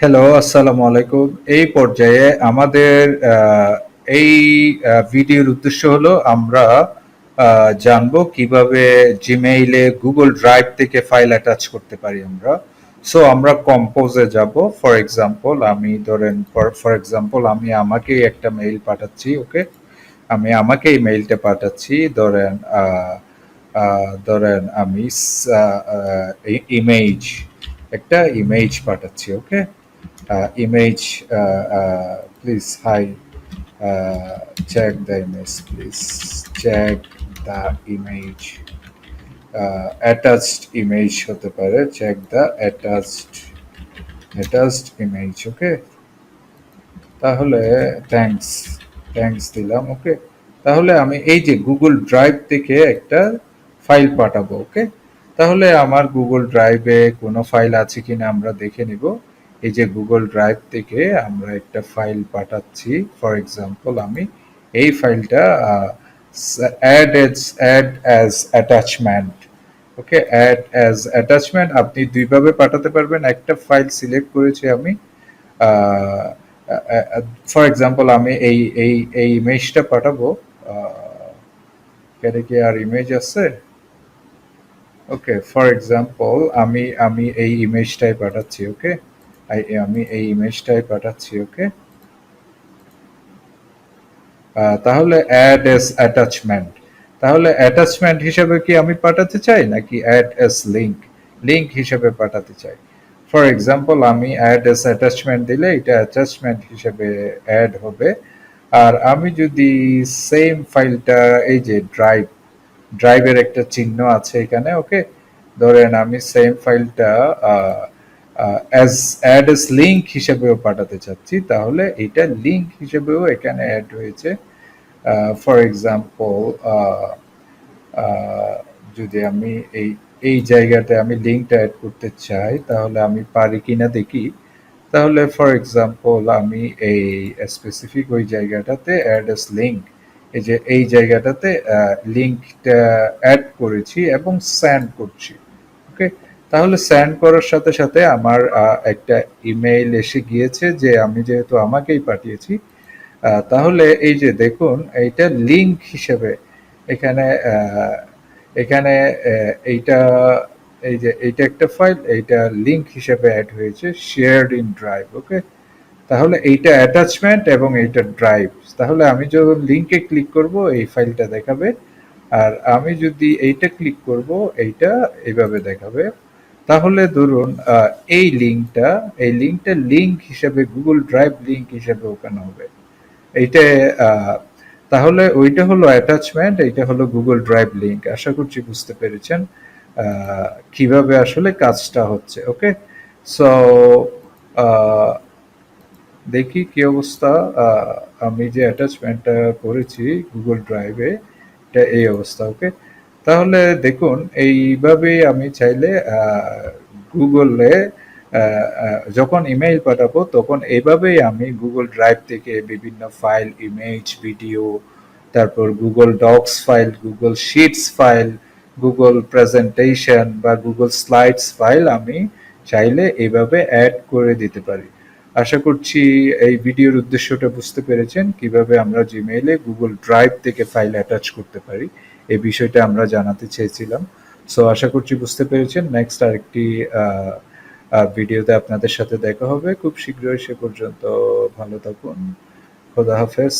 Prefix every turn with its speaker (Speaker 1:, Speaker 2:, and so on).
Speaker 1: Hello, আসসালামু আলাইকুম। এই পর্যায়ে আমাদের এই ভিডিওর উদ্দেশ্য হলো আমরা জানব কীভাবে জিমেইলে গুগল ড্রাইভ থেকে ফাইল অ্যাটাচ করতে পারি আমরা। সো আমরা কম্পোজে যাব ফর এক্সাম্পল আমি ধরেন ফর এক্সাম্পল আমি আমাকেই একটা মেইল পাঠাচ্ছি, ওকে? আমি আমাকেই মেইলটা পাঠাচ্ছি। ধরেন ধরেন আমি ইমেজ একটা ইমেজ পাঠাচ্ছি, okay? Uh image uh uh please hi uh check the image please. Check the image. Attached image হতে পারে। Check the attached attached image, okay? তাহলে থ্যাংকস, থ্যাংকস দিলাম, ওকে? তাহলে আমি এই যে Google Drive থেকে একটা ফাইল পাঠাবো, ওকে? তাহলে আমার Drive এ কোনো ফাইল আছে কিনা আমরা দেখে নিব। এই যে গুগল ড্রাইভ থেকে আমরা একটা ফাইল পাঠাচ্ছি। ফর এক্সাম্পল আমি এই ফাইলটা add as add as attachment, okay? Add as attachment আপনি দুইভাবে পাঠাতে পারবেন। একটা ফাইল সিলেক্ট করেছি আমি। ফর এক্সাম্পল আমি এই এই এই ইমেজটা পাঠাবো। এখানে কি আর ইমেজ আছে? ওকে, ফর এক্সাম্পল আমি আমি এই ইমেজটাই পাঠাচ্ছি, ওকে? আমি এই ইমেজটাই পাঠাচ্ছি, ওকে? তাহলে অ্যাড এস অ্যাটাচমেন্ট। তাহলে অ্যাটাচমেন্ট হিসেবে কি আমি পাঠাতে চাই নাকি অ্যাড এস লিংক? লিংক হিসেবে পাঠাতে চাই। ফর এক্সাম্পল আমি অ্যাড এস অ্যাটাচমেন্ট দিলে এটা অ্যাটাচমেন্ট হিসেবে অ্যাড হবে। আর আমি যদি সেম ফাইলটা এই যে ড্রাইভ, ড্রাইভের একটা চিহ্ন আছে এখানে, ওকে? ধরেন আমি সেম ফাইলটা অ্যাজ অ্যাড এজ লিঙ্ক হিসেবেও পাঠাতে চাচ্ছি। তাহলে এইটা লিঙ্ক হিসেবেও এখানে অ্যাড হয়েছে। ফর এক্সাম্পল যদি আমি এই এই জায়গাতে আমি লিঙ্কটা অ্যাড করতে চাই তাহলে আমি পারি কিনা দেখি। তাহলে ফর এক্সাম্পল আমি এই স্পেসিফিক ওই জায়গাটাতে অ্যাড এজ লিঙ্ক এই যে এই জায়গাটাতে লিঙ্কটা অ্যাড করেছি এবং সেন্ড করছি, ওকে? তাহলে সেন্ড করার সাথে, সাথে আমার একটা ইমেইল এসে গিয়েছে যে আমি যেহেতু আমাকেই পাঠিয়েছি। তাহলে এই যে দেখুন এইটা লিংক হিসেবে এখানে এখানে এইটা এই যে এইটা একটা ফাইল, এইটা লিংক হিসেবে অ্যাড হয়েছে শেয়ারড ইন ড্রাইভ, ওকে? তাহলে এইটা অ্যাটাচমেন্ট এবং এইটা ড্রাইভ। তাহলে আমি যখন লিঙ্কে ক্লিক করব এই ফাইলটা দেখাবে। আর আমি যদি এইটা ক্লিক করব এইটা এইভাবে দেখাবে। তাহলে ধরুন এই লিঙ্কটা এই লিঙ্কটা লিঙ্ক হিসেবে গুগল ড্রাইভ লিঙ্ক হিসেবে ওখানে হবে। এইটা তাহলে ওইটা হলো অ্যাটাচমেন্ট, এইটা হলো গুগল ড্রাইভ লিঙ্ক আশা করছি বুঝতে পেরেছেন কীভাবে আসলে কাজটা হচ্ছে, ওকে? সো দেখি কি অবস্থা। আমি যে অ্যাটাচমেন্টটা করেছি গুগল ড্রাইভে এটা এই অবস্থা, ওকে? তাহলে দেখুন এইভাবেই আমি চাইলে আ যখন ইমেইল পাঠাবো তখন এইভাবেই আমি গুগল ড্রাইভ থেকে বিভিন্ন ফাইল, ইমেজ, ভিডিও, তারপর Google Docs file, Google sheets file, Google presentation বা গুগল স্লাইডস ফাইল আমি চাইলে এইভাবে অ্যাড করে দিতে পারি। আশা করছি এই ভিডিওর উদ্দেশ্যটা বুঝতে পেরেছেন। কীভাবে আমরা Gmail গুগল ড্রাইভ থেকে ফাইল অ্যাটাচ করতে পারি। এই বিষয়টা আমরা জানাতে চেয়েছিলাম। সো আশা করছি বুঝতে পেরেছেন। নেক্সট আরেকটি ভিডিওতে আপনাদের সাথে দেখা হবে খুব শীঘ্রই। সে পর্যন্ত ভালো থাকুন। খোদা হাফেজ।